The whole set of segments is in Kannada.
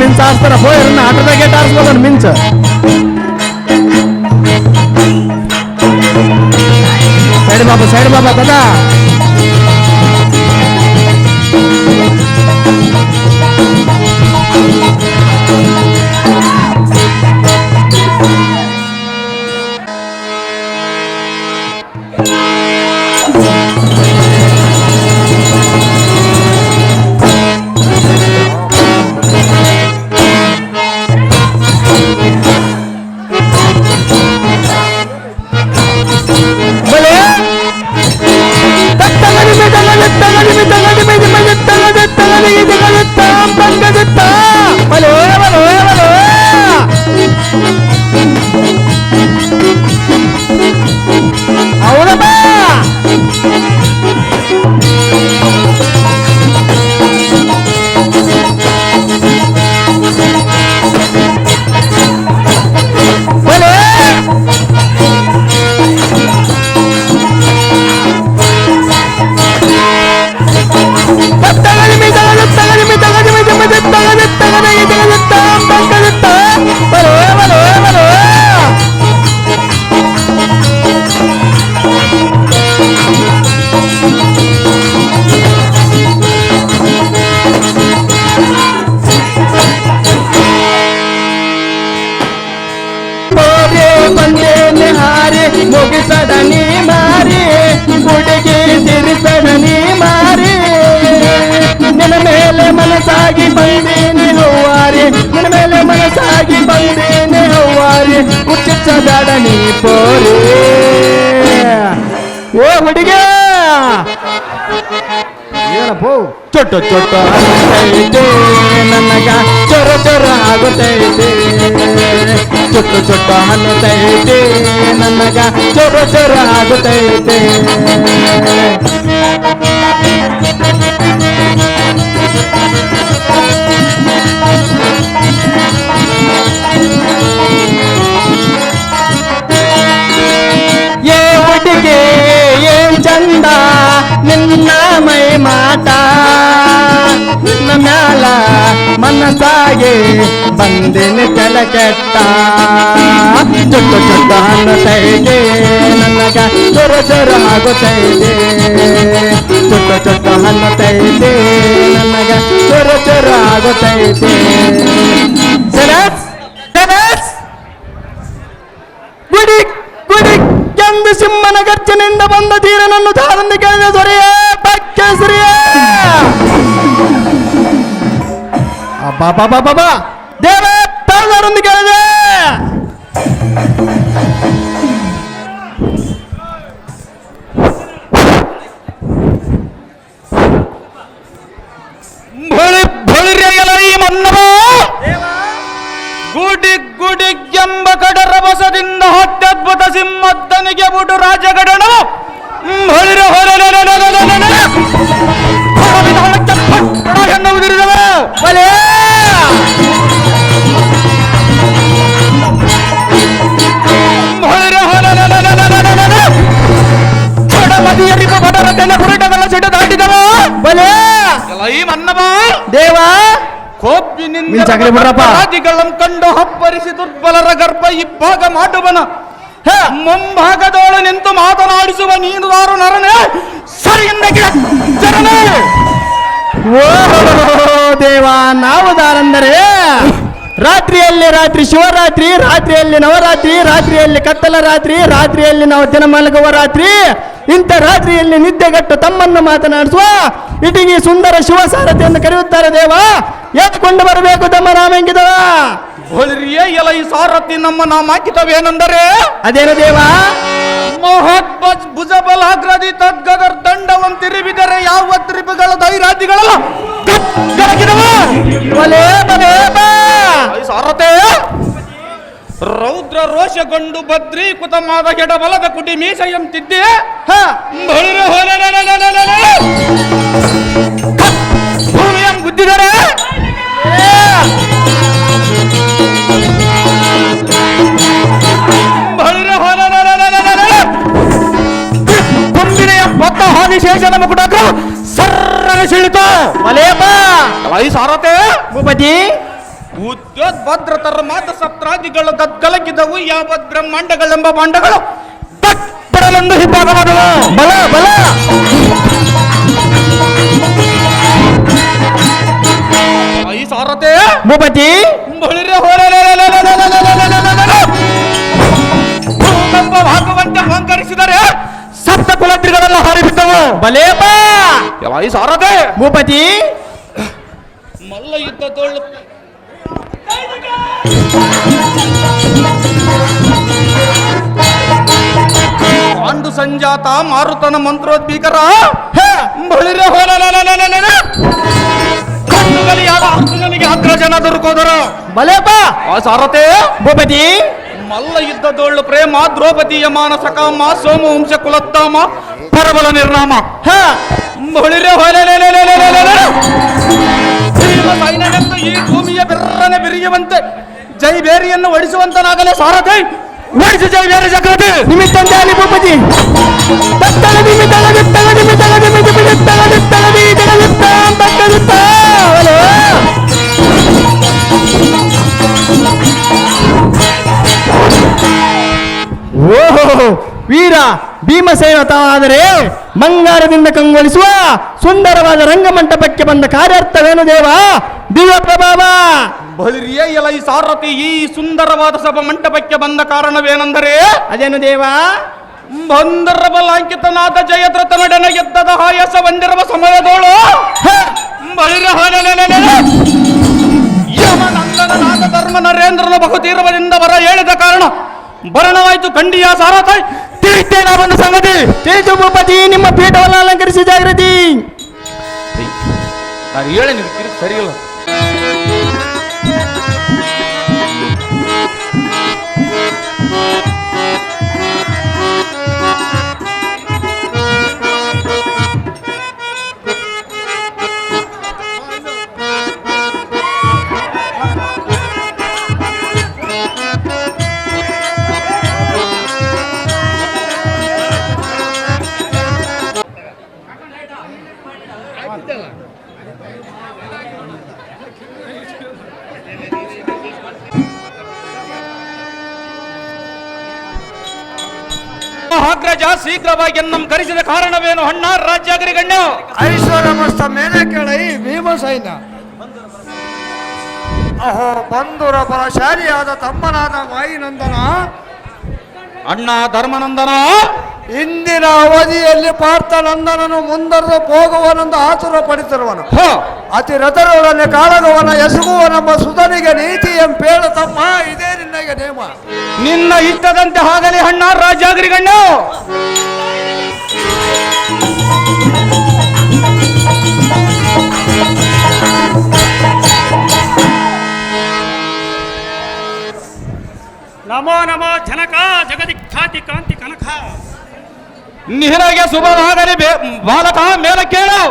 ಮಿಂಚ್ ಆಡ್ತಾರ ಹೋಯ್ರನ್ನ ಆಟದಾಗ ಗೇಟ್ ಆರಿಸ್ಬೋದನ್ ಮಿಂಚ್ ಸೈಡ್ ಬಾಬಾ ಸೈಡ್ ಬಾಬಾ ತದ ಹುಚ್ಚಿಚ್ಚಬೇಡನಿ ಪೋರಿ. ಓ ಹುಡುಗ! ಏನಪ್ಪೋ? ಚೊಟ್ಟ ಚೊಟ್ಟ ಆಗುತ್ತೈತೆ ನನಗ ಚೊರ ಚೊರ ಆಗುತ್ತೈತೆ. ಚೊಟ್ಟ ಚೊಟ್ಟ ಅನ್ನತೈತೆ ನನಗ ಚೊರ ಚೊರ ಆಗುತ್ತೈತೆ. ಏ ಮೈ ಮಾತಾ. ಮ್ಯಾಲ ಮನಸ್ಸಾಗೆ ಬಂದಿನ ಕೆಲ ಕೆಟ್ಟ. ಚೊಟ್ಟ ಚೊಟ್ಟ ಅನ್ನತೈತೆ ನನಗ ಚೊರ ಚೊರ ಆಗುತ್ತೈದೆ ಚೊಟ್ಟ ಚೊಟ್ಟ ಅನ್ನತೈದೆ ನನಗ ಚೊರ ಚೊರ ಆಗುತ್ತೈದೆ ಗುಡಿ ಗುಡಿ. ಕೆಂದು ಸಿಂಹನ ಗರ್ಜನೆಯಿಂದ ಬಂದ ಧೀರನನ್ನು ಧಾರನ್ನು ಕೇಳಿದ ದೊರೆಯ. ಬಕ್ಕೇಸರಿಯ ಬಾಬಾ ದೇವ ತಾಳರೊಂದು ಕೇಳಿದೆ ಬಳಿ ಬಳಿರೆಯಲ ಈ ಮನ್ನವ ಗುಡಿ ಗುಡಿ ಎಂಬ ಕಡರ ಬಸದಿಂದ ಅತ್ಯದ್ಭುತ ಸಿಂಹದ್ದನಿಗೆ ಬುಡು ರಾಜಗಡಣ ಬಳಿರ ಎನ್ನುವುದಿರುತ್ತವೆ ಬಲೇ ಬಳಿರ ಬಡಮದಿಯರಿಪ ಬಡರ ತೆನ ಹುರುಟಗಳ ಸಿಡ ದಾಟಿದವ ಬಲೇ ಎಲ್ಲ ಈ ಮನ್ನವ ದೇವ ಕೋಪಿನಿಂದ ನೀನ್ ಚಕ್ಲಿ ಬಿಡ್ರಪ್ಪ. ರಾಜಿಗಳಂ ಕಂಡು ಹಬ್ಬರಿಸಿ ದುರ್ಬಲರ ಗರ್ಭ ಇಬ್ಬಾಗ ಮಾಡುವನ ಹ, ಮುಂಭಾಗದೋಳು ನಿಂತು ಮಾತನಾಡಿಸುವ ನೀನು ದಾರು ನರನೆ ಸರಿಯಿಂದ ದೇವ, ನಾವು ರಾತ್ರಿಯಲ್ಲಿ ರಾತ್ರಿ, ಶಿವರಾತ್ರಿ, ರಾತ್ರಿಯಲ್ಲಿ ನವರಾತ್ರಿ, ರಾತ್ರಿಯಲ್ಲಿ ಕತ್ತಲ ರಾತ್ರಿ, ರಾತ್ರಿಯಲ್ಲಿ ನಾವು ದಿನ ಮಲಗುವ ರಾತ್ರಿ, ಇಂಥ ರಾತ್ರಿಯಲ್ಲಿ ನಿದ್ದೆಗಟ್ಟು ತಮ್ಮನ್ನು ಮಾತನಾಡಿಸುವ ಇಟಿಗಿ ಸುಂದರ ಶಿವಸಾರಥಿ ಎಂದು ಕರೆಯುತ್ತಾರೆ ದೇವ. ಎತ್ಕೊಂಡು ಬರಬೇಕು ತಮ್ಮ ರಾಮಂಗಿದವ? ಹೊಳಿರಿಯೇ ಎಲ ಈ ಸಾರಥಿ ನಮ್ಮ ನಾಮ ಹಾಕಿದವೇನೆಂದರೆ ಅದೇನು ದೇವ? ಮಹತ್ಬಜ್ ಭುಜಬಲಾಗ್ರದಿ ತದ್ಗದರ್ ದಂಡವನ್ನು ತಿರುವಿದರೆ ಯಾವ ತ್ರಿಪುಗಳ ಈ ಸಾರಥೆ ರೌದ್ರ ರೋಷಗೊಂಡು ಭದ್ರೀಕೃತವಾದ ಎಡಬಲದ ಕುಟಿ ಮೀಸ ಎಂತಿದ್ದೆ. ಭೂಮಿಯಂ ಗುದ್ದಿದರೆ? ಶೇಷನ ಮುಕುಟಕ ಸರ್ರನ ಸಿಳಿತು ಮಲೇಪ ವೈ ಸಾರತೆ ಭೂಪತಿ. ಉದ್ಯೋದ್ ಭದ್ರ ತರ್ಮಾದ ಸತ್ರಾದಿಗಳು ಗದ್ಗಲಗಿದವು ಯಾವ ಬ್ರಹ್ಮಾಂಡಗಳೆಂಬ ಬಾಂಡಗಳು. ಬಟ್ ಬಡಲೊಂದು ಹಿಬ್ಬಾಗವಾದವು ಬಲ ಬಲ. I ಸಾರತೆ Bhupathi. ಕುಲದ್ರಿಗಳೆಲ್ಲ ಹಾರಿಬಿಟ್ಟವು ಬಲೇಪ. ಐ ಸಾರದೆ. ಭೂಪತಿ. ಮಲ್ಲ ಯುದ್ಧ ತೋಳು ಪಾಂಡು ಸಂಜಾತ ಮಾರುತನ ಮಂತ್ರೋದ್ಭೀಕರ. ಬಳಿರೆ. ಕಣ್ಣುಗಲಿಯಾದ ಅರ್ಜುನನಿಗೆ ಹತ್ರ ಜನ ದೊರಕೋದರ. ಬಲೇಪ. ಆ ಸಾರಥೆ ಭೂಪತಿ. ಮಲ್ಲ ಯುದ್ಧ ಯುದ್ಧದೊಳ್ಳು ಪ್ರೇಮ ದ್ರೌಪದಿಯ ಮಾನಸ ಕಾಮ ಸೋಮ ವಂಶ ಕುಲತ್ತಾಮ. ಪ್ರಬಲ ನಿರ್ನಾಮ. ಹೊಳಿರೆ ಈ ಭೂಮಿಯ ಬೆರ್ರನೆ ಬೆರಿಯುವಂತೆ ಜೈ ಬೇರಿಯನ್ನು ಒಡಿಸುವಂತನಾಗಲೇ ಸಾರಥಿ. ಒಡಿಸಿ ಜೈ ಬೇರೆ ಚಕ್ರತಿ ನಿಮಿತ್ತಂಜಾಲಿ ಭೂಪತಿ. ತತ್ತಳ ನಿಮಿತ್ತಳ ನಿತ್ತಳ ನಿಮಿತ್ತಳ ನಿಮಿತ್ತಳ ನಿತ್ತಳ ನಿತ್ತಳ ನಿತ್ತಳ ನಿತ್ತಳ ನಿತ್ತಳ ಓಹೋ ವೀರ ಭೀಮಸೇನ ತಾವಾದರೆ ಬಂಗಾರದಿಂದ ಕಂಗೊಳಿಸುವ ಸುಂದರವಾದ ರಂಗಮಂಟಪಕ್ಕೆ ಬಂದ ಕಾರ್ಯಾರ್ಥವೇನು ದೇವ? ದಿವ್ಯ ಪ್ರಭಾವ ಎಲ ಈ ಸಾರಥಿ ಈ ಸುಂದರವಾದ ಸಭಾ ಮಂಟಪಕ್ಕೆ ಬಂದ ಕಾರಣವೇನೆಂದರೆ ಅದೇನು ದೇವ? ಬಂದರ ಬಲಾಂಕಿತನಾದ ಜಯದ್ರಥ ನಡನ ಗೆದ್ದದ ಹಾಯಸ ಬಂದಿರುವ ಸಮಯದೋಳು ಯಮನಂದನಾದ ಧರ್ಮ ನರೇಂದ್ರನ ಬಹುತೀರ್ವದಿಂದ ಬರ ಹೇಳಿದ ಕಾರಣ ಭರಣವಾಯಿತು ಖಂಡಿಯ ಸಾರಥ. ತಿಳಿತೇನ ಒಂದು ಸಂಗತಿ? ಭೂಪತಿ ನಿಮ್ಮ ಪೀಠವನ್ನು ಅಲಂಕರಿಸಿ ಜಾಗೃತಿ. ನಾನು ಹೇಳಿ ನೀವು ಸರಿ ಇಲ್ಲ. ಮಹಾಗ್ರಜ ಶೀಘ್ರವಾಗಿ ನಮ್ಮ ಕರೆಸಿದ ಕಾರಣವೇನು? ಹಣ್ಣ ರಾಜ್ಯಾಗರಿಗಣ್ಯ ಐಶ್ವರ್ಯಮಸ್ತ ಮೇಲೆ ಕೇಳೈ ಭೀಮಸೈನ್ಯ ಅಹೋ ಬಂಧುರ ಬಲಶಾಲಿಯಾದ ತಮ್ಮನಾದ ವಾಯಿನಂದನ. ಅಣ್ಣ ಧರ್ಮನಂದನ. ಇಂದಿನ ಅವಧಿಯಲ್ಲಿ ಪಾರ್ಥನಂದನನು ಮುಂದರೆದು ಹೋಗುವನೆಂದು ಆತುರ ಪಡಿಸಿರುವನು ಹೋ. ಅತಿ ರಥರೊಡನೆ ಕಾಳಗವನ ಎಸಗುವನೆಂಬ ಸುಧನಿಗೆ ನೀತಿ ಎಂಪೇಳ ತಮ್ಮ ಇದೇ ನಿನ್ನಗೆ ನೇಮ. ನಿನ್ನ ಇಷ್ಟದಂತೆ ಆಗಲಿ ಹಣ್ಣ ರಾಜ್ಯಾಗ್ರಿಗಣ್ಣು ನಮೋ ನಮೋ ಜನಕ ಜಗದಿಖ್ಯಾತಿ ಕಾಂತಿ ಕನಕ. ನಿನಗೆ ಶುಭವಾಗಲಿ ಬಾಲಕ ಮೇಲೆ ಕೇಳು.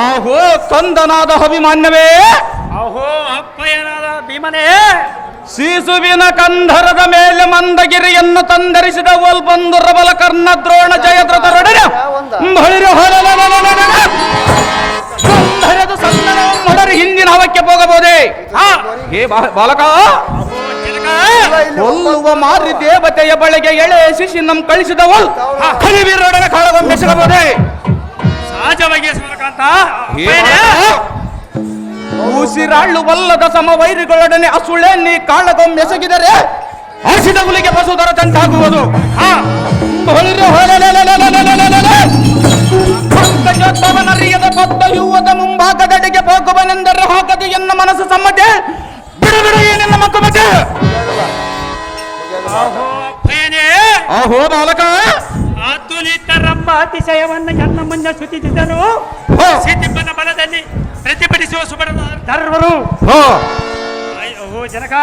ಆಹೋ ಕಂದನಾದ ಅಭಿಮಾನ್ಯವೇ. ಅಹೋ ಅಪ್ಪಯ್ಯನಾದ ಭೀಮನೇ. ಶಿಶುವಿನ ಕಂಧರದ ಮೇಲೆ ಮಂದಗಿರಿಯನ್ನು ತಂದರಿಸಿದ ಒಲ್ಬಂದು ರಬಲ ಕರ್ಣ ದ್ರೋಣ ಜಯದ್ರತರೊಡನೆ. ಕಂಧರದ ಸಂದನ ಹಿಂದಿನ ಹವಕ್ಕೆ ಹೋಗಬಹುದೇ? ಹೇ ಬಾಲಕ. ಕೊಲ್ಲುವ ಮಾರಿ ದೇವತೆಯ ಬಳಿಗೆ ಎಳೆ ಶಿಶಿ ನಮ್ ಕಳಿಸಿದವಲ್ ಹರಿವೀರೊಡನೆ ಕಾಳಗೊಮ್ಮೆ ಸಹಜವಾಗಿ ಉಸಿರಾಳುವಲ್ಲದ ಸಮ ವೈರಿಗಳೊಡನೆ ಅಸುಳೆ ನೀ ಕಾಳಗೊಮ್ಮೆಸಗಿದರೆ ಹಸಿದ ಹುಲಿಗೆ ಬಸುದರ ತಂಟಾಗುವುದು ಪಂಕಜೋತ್ಸವ ನರಿಯದ ಪತ್ತ ಯುವದ ಮುಂಭಾಗದಡೆಗೆ ಹೋಗುವನೆಂದರೆ ಹೋಗದು ಎನ್ನ ಮನಸ್ಸು ಸಮ್ಮತೆ. ಆಹೋ ಬಾಲಕ! ಅತುಲಿತ ರಂಭ ಅತಿಶಯವನ್ನ ಎನ್ನ ಮುಂದೆ ಸುತ್ತಿದ್ದನು ಹೋ, ಬಲದಲ್ಲಿ ಪ್ರತಿಭಟಿಸುವ ಸುಬರದ ಧರ್ವರು ಹೋ, ಜನಕ!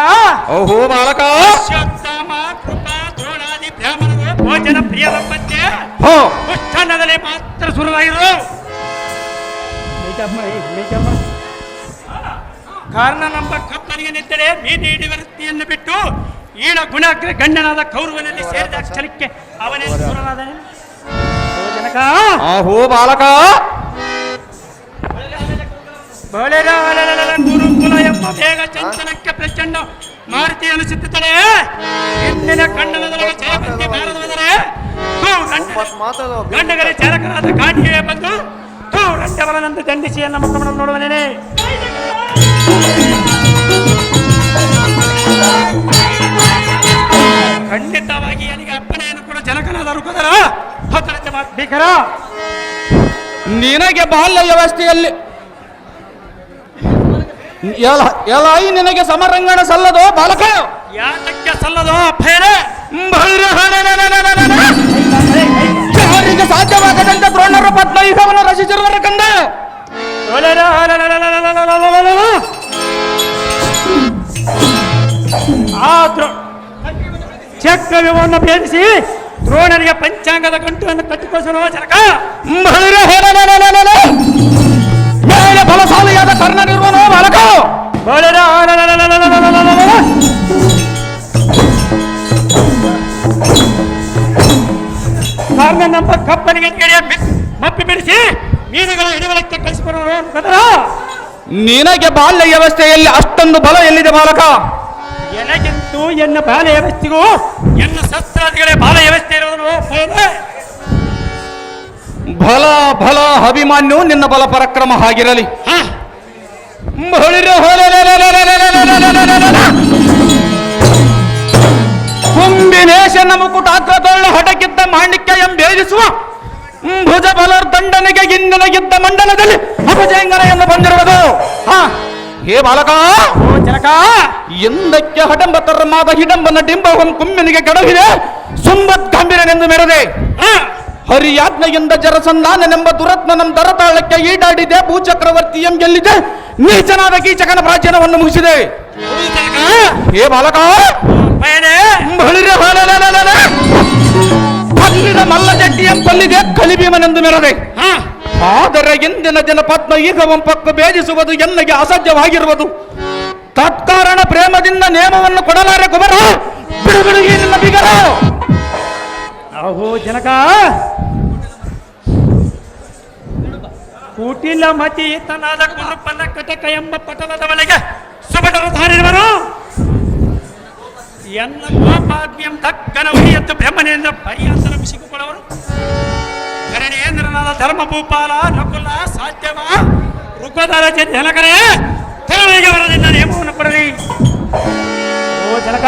ಓಹೋ ಬಾಲಕ! ಅಶ್ವತ್ಥಾಮ ಕೃಪಾ ದ್ರೋಣಾದಿ ಬ್ರಾಹ್ಮಣರು ಭೋಜನ ಪ್ರಿಯರಂಬಂತೆ ಹೋ! ಉಷ್ಠಾನದಲ್ಲಿ ಮಾತ್ರ ಸುರುವಾಗಿರು ಕಾರಣ ನಮ್ಮ ಕಪ್ಪನಿಗೆ ನಿಂತರೆ ಮೀನು ಹಿಡಿ ವೃತ್ತಿಯನ್ನು ಬಿಟ್ಟು ಏಳ ಗುಣಾಗ್ರ ಗಂಡನಾದ ಕೌರವನಲ್ಲಿ ಸೇರಿದ ಅಕ್ಷರಕ್ಕೆ ಅವನೇ ಸುರನಾದನೆ ಆಹೋ ಬಾಲಕ! ಬಳೆರ ಗುರುಕುಲ ಎಂಬ ಬೇಗ ಚಂದನಕ್ಕೆ ಪ್ರಚಂಡ ಮಾರುತಿ ಅನಿಸುತ್ತಳೆ ಹಿಂದಿನ ಕಣ್ಣನದೊಳಗೆ ಜಯಪತಿ ಮಾರದವದರೆ ಗಂಡಗರೆ ಚಾಲಕನಾದ ಕಾಂಡಿಗೆ ಬಂದು ರಂಡವನಂದು ದಂಡಿಸಿ ಎನ್ನ ಮುಖವನ್ನು ನೋಡುವನೇನೆ. ಖಂಡಿತವಾಗಿ ನನಗೆ ಅಪ್ಪನೆಯನ್ನು ಕೂಡ ಜನಕನಾದರು ಕುದರ ಭೀಕರ. ನಿನಗೆ ಬಾಲ್ಯ ವ್ಯವಸ್ಥೆಯಲ್ಲಿ ಎಲಾಯಿ ನಿನಗೆ ಸಮರಂಗಣ ಸಲ್ಲದೋ ಬಾಲಕ? ಯಾತಕ್ಕೆ ಸಲ್ಲದೋ ಭೈರೆ ಯಾರಿಗೆ ಸಾಧ್ಯವಾಗದಂತೆ ದ್ರೋಣರು ಪದ್ಮ ಯುಗವನ್ನು ರಚಿಸಿರುವರು ಕಂದ ಆ ಚಕ್ರವ್ಯವನ್ನು ಭೇದಿಸಿ ದ್ರೋಣರಿಗೆ ಪಂಚಾಂಗದ ಗಂಟುವನ್ನು ಕಟ್ಟಿಕೊಳಿಸಲು ಜನಕ ಮೇಲೆ ಫಲಶಾಲಿಯಾದ ಕರ್ಣನಿರುವನು ಬಾಲಕ ಬಳೆದ ಕಾರಣನೆಂಬ ಕಪ್ಪನಿಗೆ ಗೆಳೆಯ ಮಪ್ಪಿ ಬಿಡಿಸಿ ಮೀನುಗಳ ಹಿಡಿವಲಕ್ಕೆ ಕಳಿಸಿಕೊಡುವ ನೀನಗೆ ಬಾಲ್ಯ ವ್ಯವಸ್ಥೆಯಲ್ಲಿ ಅಷ್ಟೊಂದು ಬಲ ಎಲ್ಲಿದೆ ಬಾಲಕ ಎನಗೆಂತು ಎನ್ನ ಬಾಲ ವ್ಯವಸ್ಥೆಗೂ ಎನ್ನ ಶಸ್ತ್ರಾದಿಗಳೇ ಬಾಲ ವ್ಯವಸ್ಥೆ ಇರುವುದು ಬಲ ಬಲ ಅಭಿಮಾನ್ಯು ನಿನ್ನ ಬಲ ಪರಾಕ್ರಮ ಆಗಿರಲಿ. ಕುಂಬಿನೇಶ ನಮುಕುಟ ಅಗ್ರದೊಳ್ಳು ಹಟಕಿದ್ದ ಮಾಂಡಿಕ್ಯ ಎಂಬೇಜಿಸುವ ಭುಜ ಬಲರ್ ದಂಡನೆಗೆ ಗೆದ್ದ ಮಂಡಲದಲ್ಲಿ ಅಪಜಯಂಗನ ಎಂದು ಬಂದಿರುವುದು. ಹಾ. ಹೇ ಬಾಲಕ! ಓ ಜನಕ ಎಂದಕ್ಕೆ ಹಡಂಬ ತರ್ಮಾದ ಹಿಡಂಬನ ಡಿಂಬವಂ ಕುಮ್ಮನಿಗೆ ಗಡವಿದೆ ಸುಂಬತ್ ಗಂಭೀರನೆಂದು ಮೆರೆದೆ ಹರಿಯಾಜ್ಞೆಯಿಂದ ಜರಸಂಧಾನನೆಂಬ ದುರತ್ನನಂ ದರತಾಳಕ್ಕೆ ಈಡಾಡಿದೆ ಭೂಚಕ್ರವರ್ತಿ ಎಂ ಗೆಲ್ಲಿದೆ ನೀಚನಾದ ಕೀಚಕನ ಪ್ರಾಚೀನವನ್ನು ಮುಗಿಸಿದೆ. ಹೇ ಬಾಲಕ! ಬಳಿರೆ ಮಲ್ಲ ಜಡ್ಡಿ ಕೊಲ್ಲಿದೆ ಕಲಿಭೀಮನೆಂದು ಮೆರದೆ ಹಾ. ಆದರೆ ಇಂದಿನ ದಿನ ಪದ್ಮ ಈಗ ಪಕ್ಕ ಭೇದಿಸುವುದು ಎನ್ನಗೆ ಅಸಾಧ್ಯವಾಗಿರುವುದು. ತತ್ಕಾರಣ ಪ್ರೇಮದಿಂದ ನೇಮವನ್ನು ಕೊಡಲಾರೆ ಕುಮಾರ. ಅಹೋ ಜನಕ. ಕೂಟಿಲ್ಲ ಮತಿ ತನಾದ ಗುರುಪನ ಕಟಕ ಎಂಬ ಪಟಲದ ಬಳಿಗೆ ಸುಭಟರು ಧಾರಿರುವರು ಎನ್ನ ಪಾಪಾದ್ಯಂ ತಕ್ಕನ ಹೊಡೆಯತ್ತು ಬ್ರಹ್ಮನೆಯಿಂದ ಪರಿಯಾಸನ ಬಿಸಿಕೊಳ್ಳವರು ಧರ್ಮ ಧರ್ಮಭೂಪಾಲ ನಕುಲ ಸಾಧ್ಯವ ಋಗ್ವದಾರ ಜನಕರೇ ತೆರಳಿಗೆ ಬರದಿಂದ ನೇಮವನ್ನು ಪಡೆದಿ ಓ ಜನಕ,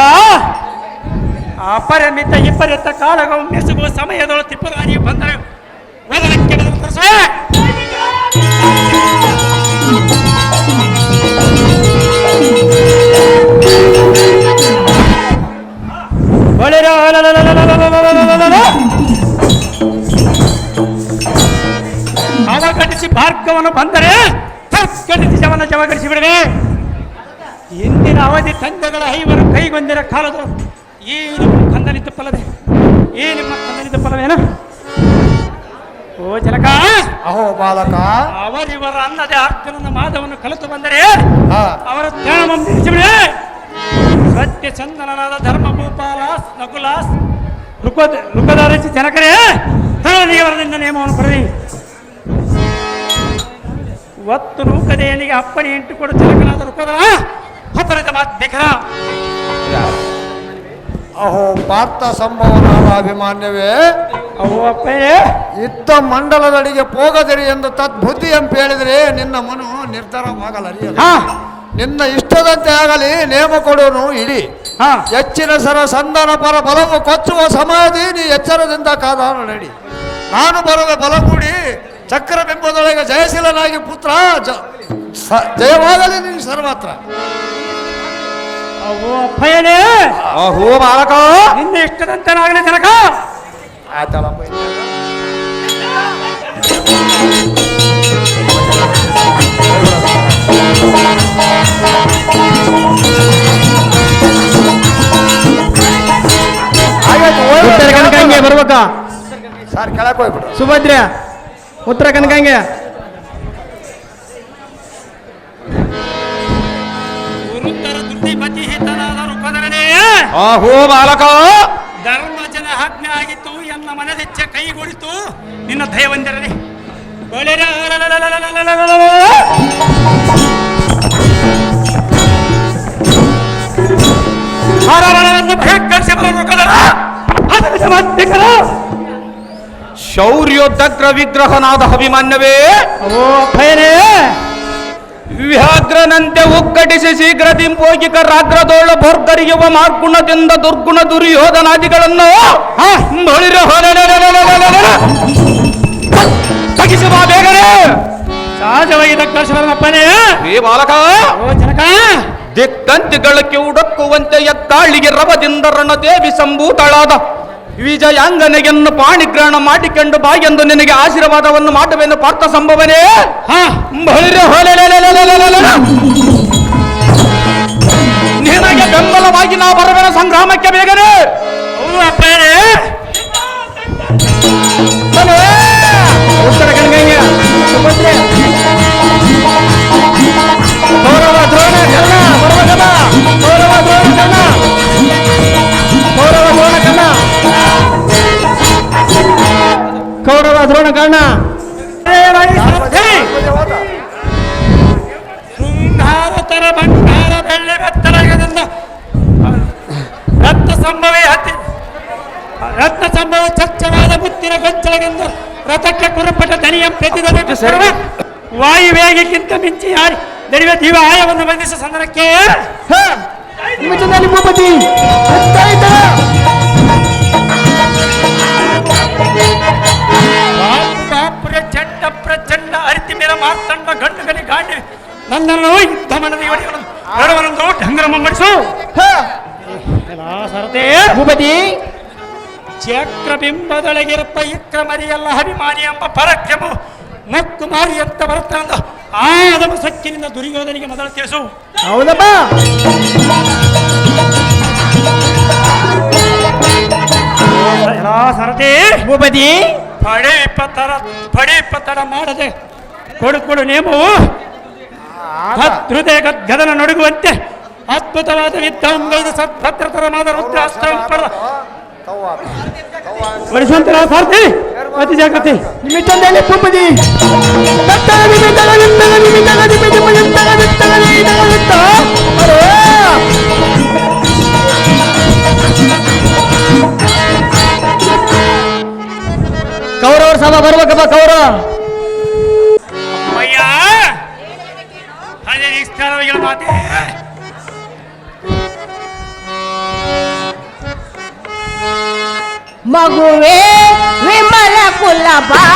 ಅಪರಿಮಿತ ಇಬ್ಬರಿತ ಕಾಲಗಳು ನೆಸುಗುವ ಸಮಯದೊಳು ತಿಪ್ಪರಾಗಿ ಬಂದರೆ ವದನಕ್ಕೆ ತರಿಸುವೆ ಒಳ್ಳೆಯ ಜವಗಡಿಸಿ ಭಾರ್ಗವನ್ನು ಬಂದರೆ ಜವನ ಜವಗಡಿಸಿ ಬಿಡವೆ ಇಂದಿನ ಅವಧಿ ತಂದೆಗಳ ಐವರು ಕೈಗೊಂದಿರ ಕಾಲದು ಈ ನಿಮ್ಮ ಕಂದನಿದ್ದ ಫಲದೆ ಈ ನಿಮ್ಮ ಕಂದನಿದ್ದ ಫಲವೇನು? ಓ ಜನಕ ಅಹೋ ಬಾಲಕ! ಅವರಿವರ ಅಲ್ಲದೆ ಅರ್ಜುನನ ಮಾದವನ್ನು ಕಲಿತು ಬಂದರೆ ಅವರ ತ್ಯಾಣಿಸಿಬಿಡಿ ಸತ್ಯ ಚಂದನನಾದ ಧರ್ಮ ಭೂಪಾಲ ನಕುಲಾಸ್ ಲುಕದ ರಚಿ ಜನಕರೇ ತಾಳಿಯವರದಿಂದ ನಿಯಮವನ್ನು ಪಡೆದಿ. ಒತ್ತು ನೂಕದೇನಿಗೆ ಅಪ್ಪಣೆ ಎಂಟು ಕೊಡು ಜನಕನಾದ ಲುಕದ ಹತ್ತರದ ಮಾತು ಬೇಕರ ಅಹೋ ಪಾರ್ಥ ಸಂಭವನಾದ ಅಭಿಮಾನ್ಯವೇ ಅವು ಅಪ್ಪಯ್ಯ ಇತ್ತ ಮಂಡಲದಡಿಗೆ ಹೋಗದಿರಿ ಎಂದು ತದ್ಬುದ್ಧಿ ಅಂತ ಹೇಳಿದ್ರೆ ನಿನ್ನ ಮನು ನಿರ್ಧಾರವಾಗಲ್ಲ ನಿನ್ನ ಇಷ್ಟದಂತೆ ಆಗಲಿ ನೇಮ ಕೊಡೋನು ಇಡಿ. ಹಾ. ಹೆಚ್ಚಿನ ಸರ ಸಂಧಾನ ಪರ ಬಲವು ಕೊಚ್ಚುವ ಸಮಾಧಿ ನೀ ಎಚ್ಚರದಿಂದ ಕಾದಾನ ನಡಿ ನಾನು ಬರದ ಚಕ್ರ ಬಿಂಬದೊಳಗೆ ಜಯಶೀಲನಾಗಿ ಪುತ್ರ ಜಯವಾಗಲಿ ಮಾತ್ರ ಸರ್ವತ್ರ. ಅಪ್ಪಯ್ಯನೇ! ಹೂ ಮಾಲಕ! ನಿನ್ನ ಇಷ್ಟದಂತನಾಗಲಿ ಜನಕ ಆತಲ ಬರ್ಬೇಕಾ? ಸರ್ ಕೆಳಕ್ಕೆ ಹೋಗ್ಬಿಡು. ಸುಭದ್ರ್ಯ ಉತ್ತರ ಕನಕಂಗೆ. ಆಹೋ ಬಾಲಕ. ಧರ್ಮ ಜನ ಆಜ್ಞೆ ಆಗಿತ್ತು ಎನ್ನ ಮನದೆಚ್ಚ ಕೈಗೂಡಿತು ನಿನ್ನ ದಯವಂದಿರಲಿ ಹರ ಹರ ಹರ ಭಯಂಕರ ಶಬ್ದ ಅದಕ್ಕೆ ಮತ್ತೆ ಕರ ದೊಡ್ಡಗ್ರ ವಿಗ್ರಹನಾದ ಅಭಿಮಾನ್ಯವೇ ಅಪ್ಪಯ್ಯನೇ. ವ್ಯಾಘ್ರನಂತೆ ಉಕ್ಕಟಿಸಿ ಶೀಘ್ರ ದಿಂಪೋಗಿಕ ರಾಗ್ರದೋಳ ಭೋರ್ಗರಿಯುವ ಮಾರ್ಗುಣದಿಂದ ದುರ್ಗುಣ ದುರ್ಯೋಧನಾದಿಗಳನ್ನು ತಗಿಸಿ ಬಾ ಬೇಗನೆ. ಸಹಜವಾಗಿ ದಕ್ಷರಪ್ಪನೇ ಏ ಬಾಲಕ. ಜನಕ. ಎತ್ತಾಳಿಗೆ ರವದಿಂದ ರಣದೇವಿ ಸಂಭೂತಳಾದ ವಿಜಯಾಂಗನೆಯನ್ನು ಪಾಣಿಗ್ರಹಣ ಮಾಡಿಕೊಂಡು ಬಾ ನಿನಗೆ ಆಶೀರ್ವಾದವನ್ನು ಮಾಡುವೆನು ಪಾರ್ಥ ಸಂಭವನೇ? ನಿನಗೆ ಬೆಂಬಲವಾಗಿ ನಾವು ಬರುವೆನ ಸಂಗ್ರಾಮಕ್ಕೆ ಬೇಗನೆ. ಉತ್ತರ ಗಂಗಯ್ಯ ಕೌರವ ದ್ರೋಣ ಕರ್ಣ? ಶೃಂಗಾರ ತರ ಬಂಗಾರ ಬೆಳ್ಳಿ ಬೆತ್ತಲಗದಿಂದ ರತ್ನ ಸಂಭವೇ ಹತ್ತಿ ರತ್ನ ಸಂಭವ ಚಚ್ಚವಾದ ಮುತ್ತಿನ ಗೊಂಚಲಗಿಂದ? ರಥಕ್ಕೆ ಕುರುಪಟ ದನಿಯ ಪ್ರತಿದ ವಾಯುವೇಗಕ್ಕಿಂತ ಮಿಂಚಿ ಯಾರಿ ನಡೆಯುವ ದೀವ ಆಯವನ್ನು ಬಂಧಿಸ ಸಂದರ್ಭಕ್ಕೆ ನಿಮಿಷದಲ್ಲಿ ಭೂಪತಿ. ಮನದ ಚಕ್ರ ಢಂಗರಮ್ಮ ಮಾಡಿಸು. ಸರತೆ ಭೂಪತಿ. ಚಕ್ರಬಿಂಬದೊಳಗಿರಪ್ಪ ಇಕ್ರ ಮರಿಯಲ್ಲ ಅಭಿಮಾನಿ ಎಂಬ ಪರಕ್ರಮ ಮುಕ್ಕು ಮಾರಿ ಅಂತ ಬರುತ್ತಂದ ಆ ಅದಮ ಸಕ್ಕಿನಿಂದ ದುರ್ಯೋಧನಿಗೆ ಮೊದಲು ತಿಳಿಸು. ಹೌದಪ್ಪ. ಸರತಿ ಭೂಪತಿ. ಪಡೆ ಇಪ್ಪತ್ತರ ಪಡೆ ಇಪ್ಪತ್ತರ ಮಾಡದೆ. ಕೊಡು ಕೊಡು ನೇಮವು. ಭದ್ರತೆ ಗದ್ಗದನ ನಡುಗುವಂತೆ ಅದ್ಭುತವಾದ ವಿದ್ಯಾಂಗದ ಸತ್ಪತ್ರತರವಾದ ರುದ್ರಾಸ್ತ್ರಂ ಪಡೆದ ಬಡಿಸುವಂತೆ ನಾವು ಸಾರ್ತೀವಿ ಅತಿ ಜಾಗೃತಿ ನಿಮಿಷದಲ್ಲಿ ಪುಂಪದಿ ಕೌರವರ ಸಭಾ ಬರ್ಬೇಕಪ್ಪ ಕೌರವ. trabalho.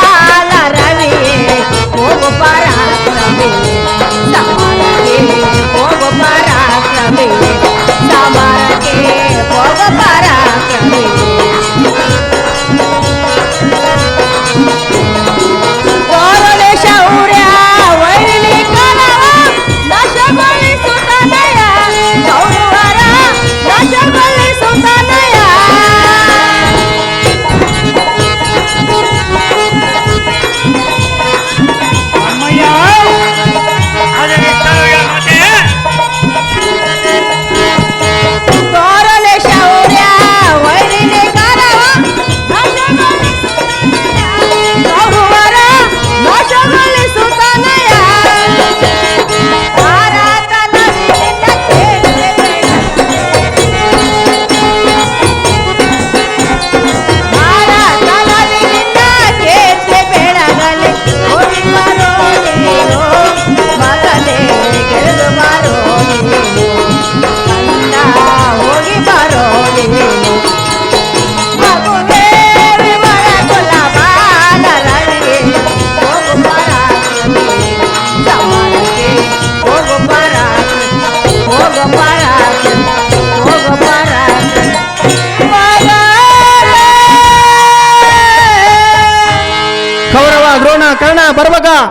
ಹೌದಾ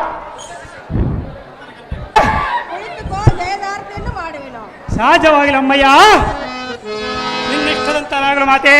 ಸಹಜವಾಗಿಲ್ಲ ಅಮ್ಮಯ್ಯ. ನಿನ್ನಿಷ್ಟದಂತ ನಾಗರ ಮಾತೆ.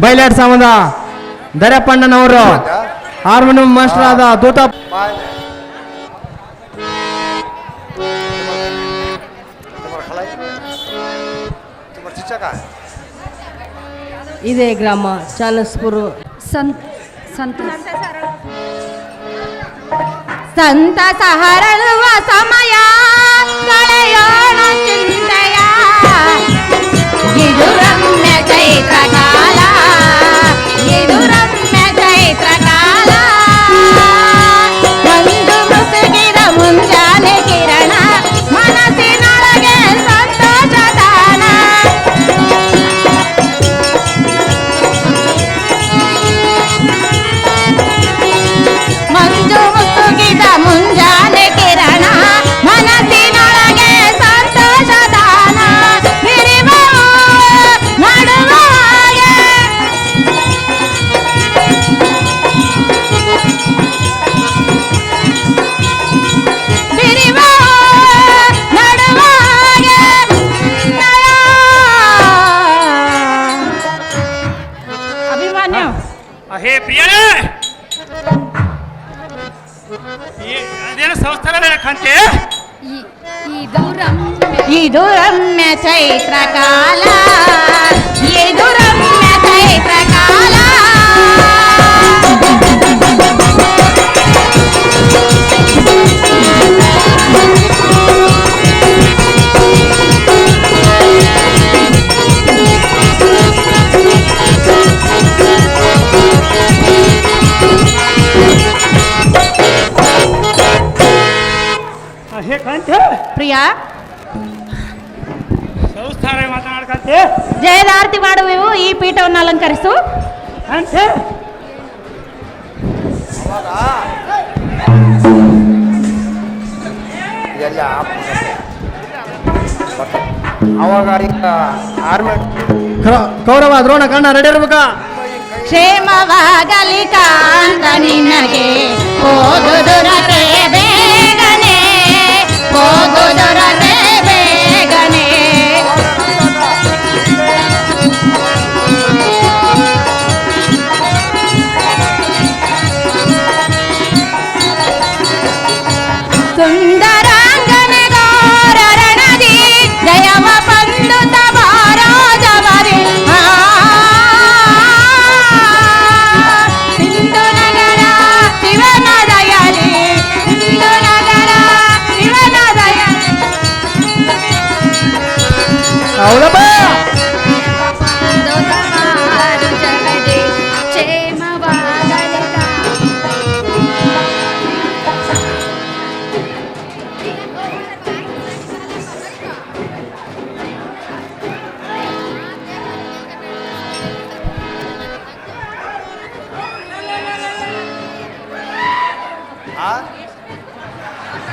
ಬೈಲಾಟ್ ಸಂಬಂಧ ದರಪ್ಪಣ್ಣನವರು ಹಾರ್ಮೋನಿಯಂ ಮಾಸ್ಟರ್ ಆದ ದೂತ ಇದೇ ಗ್ರಾಮ ಚಾಲಸ್ಪುರು. ಸಂತ ಸಂತ ಸಂತ ಸಹರಳುವ ಸಮಯ ಕಳೆಯೋಣ ಚಿಂತೆಯ. ಇದು ರಮ್ಯ ಚೈತ್ರ ಮಾತನಾಡ್ಕಂತೆ. ಜಯದಾರ್ತಿ ಮಾಡುವೆವು ಈ ಪೀಠವನ್ನು ಅಲಂಕರಿಸು. ಅವಾಗ? ಈಗ ಆರ್ಮಿ ಕ್ರ- ಕೌರವ ದ್ರೋಣ ಕಣ್ಣ ರೆಡಿ ಇರ್ಬೇಕ ಕ್ಷೇಮವಾಗಲಿ ಕಾಂತ ನಿನಗೆ. ಹೋಗುದುರತೆ ಬೇಗನೆ. ಹೋಗುದುರತೆ ಬೇಗನೆ ಬಲೇಪ್ಪ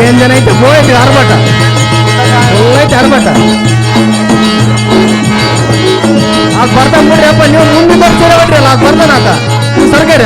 ಏನ್ ಜನ ಐತೆ ಹೋಯ್ತು ಆರ್ಭಟ ಹೋಯ್ತು ಆರ್ಭಟ ಆಗ ಬರ್ತಾನ ಬಿಡ್ರಿ ಅಪ್ಪ ನೀವು ಮುಂದೆ ಬರ್ತೀರ ಬಿಡ್ರಲ್ಲ ಆಗ ಬರ್ತಾನ ಆತ ನೀವು ಸರ್ಕಾರ